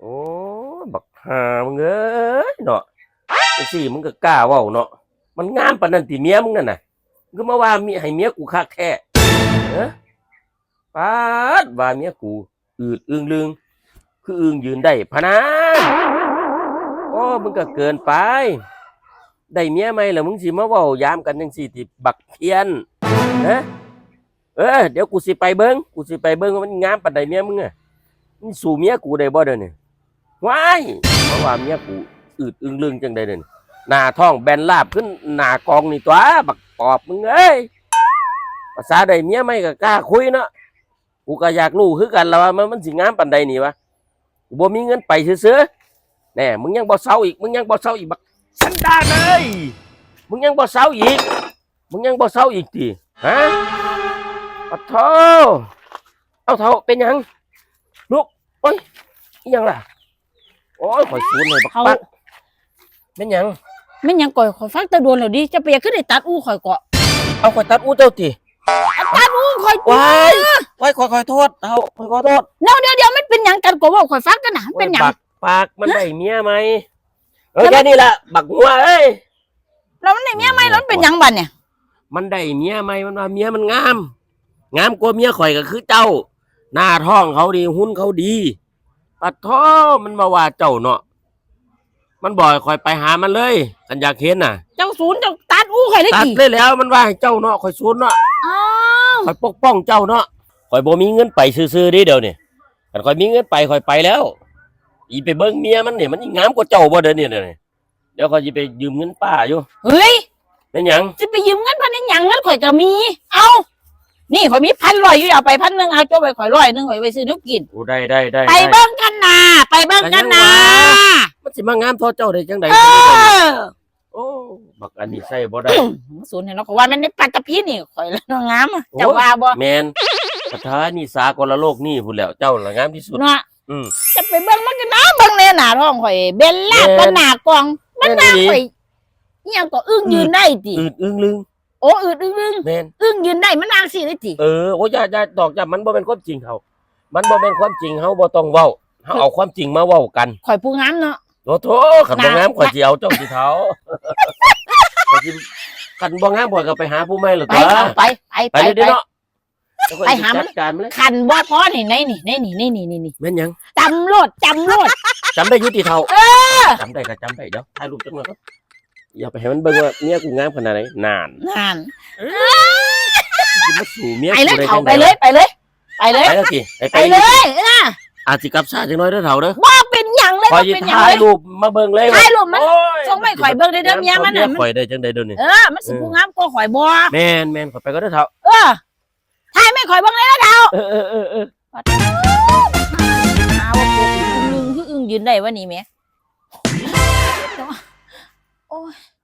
โอ้บักหามึงเอ้ยเนาะจังซี่มึงก็กล้าว้าเนาะมันงามปานนั้นติเมียมึงนั่นน่ะก็มาว่ามีให้เมียกูคักแท้เอ้อปาดว่าเมียกู อืดอึงลึง คืออึงยืนได้พะนะโอ้มึงก็เกินไป ได้เมียไหมล่ะมึงสิมาเว้ายามกันจังซี่ติบักเทียนนะเออเดี๋ยวกูสิไปเบิ่งกูสิไปเบิ่งว่ามันงามปานใดเมียมึงอะมึงสู่เมียกูได้บ่เด้อนี่ ว้ายเพราะว่าเมียกูอืดอึงลึงจังได๋เด้อนี่หน้าท้องแบนลาบขึ้นหน้ากองนี่ตัวบักปอบมึงเอ้ยภาษาใดเมียไม่ก็กล้าคุยเนาะกูก็อยากรู้คือกันแล้วว่ามันมันสิงามปานใดนี่วะกูบ่มีเงินไปซื่อๆแน่มึงยังบ่เซาอีกมึงยังบ่เซาอีกบักสันดานเอ้ยมึงยังบ่เศร้าอีกมึงยังบ่เศร้าอีกติฮะปะโทเอาเท่าเป็นยังลูกโอ้ยยังล่ะ โอ้ยข่อยสูนเลยบักเขาปักเป็นหยังแม่นหยังก่อยข่อยฟังแตะโดนแล้วดิจะไปอยากขึ้นได้ตัดอู้ข่อยเกาะเอาข่อยตัดอู้เจ้าติ ตัดอู้ข่อยว้ายว้ายข่อยขอโทษเอาข่อยขอโทษเดี๋ยวเดี๋ยวเดี๋ยวมันเป็นหยังกันก็เว่าข่อยฟังกันนะมันเป็นหยังบักปากมันได้เมียไหมเออแค่นี้ละบักงัวเอ้ย แล้วมันได้เมียไหมแล้วมันเป็นหยังบัดเนี่ย มันได้เมียไหมมันว่าเมียมันงาม งามกว่าเมียข่อยก็คือเจ้า หน้าท้องเขาดี หุ้นเขาดี ปัดท้อมันมาว่าเจ้าเนาะมันบ่อยข่อยไปหามันเลยกันอยากเห็นน่ะเจ้าศูนย์เจ้าตัดอู้ข่อยได้ตัดกี่เลยแล้วมันว่าให้เจ้าเนาะข่อยซูนเนาะอ้าวข่อยปกป้องเจ้าเนาะข่อยบ่มีเงินไปซื่อๆเดิเดี๋ยวนี้คันข่อยมีเงินไปข่อยไปแล้ว อีไปเบิ่งเมียมันนี่มันงามกว่าเจ้าบ่เด้อเนี่ยเดี๋ยวนี้เดี๋ยวข่อยสิไปยืมเงินป้าอยู่เฮ้ยเป็นหยังจะไปยืมเงินพันในหยังเงินข่อยก็มี เอา นี่ข่อยมีพันร้อยอยู่เอาไปพันหนึ่งเอาเจ้าไปข่อยร้อยหนึ่งข่อยไปซื้อน้ำกิน โอ้ได้ได้ได้ไปได้ เบิ่งกันนะไปเบิ่งกันนะมันสิมางามเท่าเจ้าได้จังได๋เออโอ้บักอันนี้ใส่บ่ได้ ศูนย์เนี่ยเนาะข่อยว่ามันในปัตตพีนี่ข่อยแล้วเนาะงามอะเจ้าว่าบ่แมนประธานนี่สากลโลกนี่พูดแล้วเจ้าละงามที่สุด เนาะอืม จะไปเบิ่งมันกันนะเบิ่งในหน้าท้องข่อยเบลล่าแม่นปนหน้ากองมันหน้าแม่นอีหลีข่อยอิหยังก็อึ้งยืนได้ติอืดอึ้งลึง โอ้อึดอึ้งอึ้งแมนอึ้งยืนได้มันนางสิได้ติเออโอ้ยอย่าอย่าดอกจับมันบ่เป็นความจริงเขามันบ่เป็นความจริงเฮาบ่ต้องเว้าเฮาเอาความจริงมาเว้ากันข่อยผู้งามเนาะโอ้โถคันบ่งามข่อยสิเอาเจ้าสิเท้าข่อยสิคันบ่งามข่อยก็ไปหาผู้ใหม่ล่ะไปตัวเอาไปไปไปไปเลยไปเด้อเนาะแล้วข่อยไปสิหามันจัดการมันเลยคันบ่พอนี่ในนี่ในนี่ในนี่นี่นี่แม่นหยังจำโลดจำโลดจำได้อยู่ติเท่าเออจำได้ก็จำได้เดี๋ยวถ่ายรูปจังหน่อยครับ อย่าไปให้มันเบิ่งว่าเมียกูงามขนาดไหนนานนั่นสิมาสู่เมียไปกูเลยได้เขาจังไปได๋เลยไปเลย ไปเลย ไปแล้วสิไปไปไปเลยเอออาจสิกลับซาจังน้อยเด้อเฒ่าเด้อว่าเป็นหยังเลยคอยว่าสิเป็นหยังถ่าเลยยรูปมาเบิ่งเลยถ่ายรูปมัน โอ้ยส่งไม่ข่อยเบิ่งได้เด้อเมียมันน่ะมันข่อยได้จังได๋เดี๋ยวนี้เออมันสิผู้งามกว่าข่อยบ่แม่นแม่นข่อยไปก็ได้อเฒ่าเออถ่ายไม่ข่อยเบิ่งเลยนะดาวเออเออเออเออหาว่ากูอึ้งลึงคืออึ้งยืนได้วะนี่แหม่ โอ้ย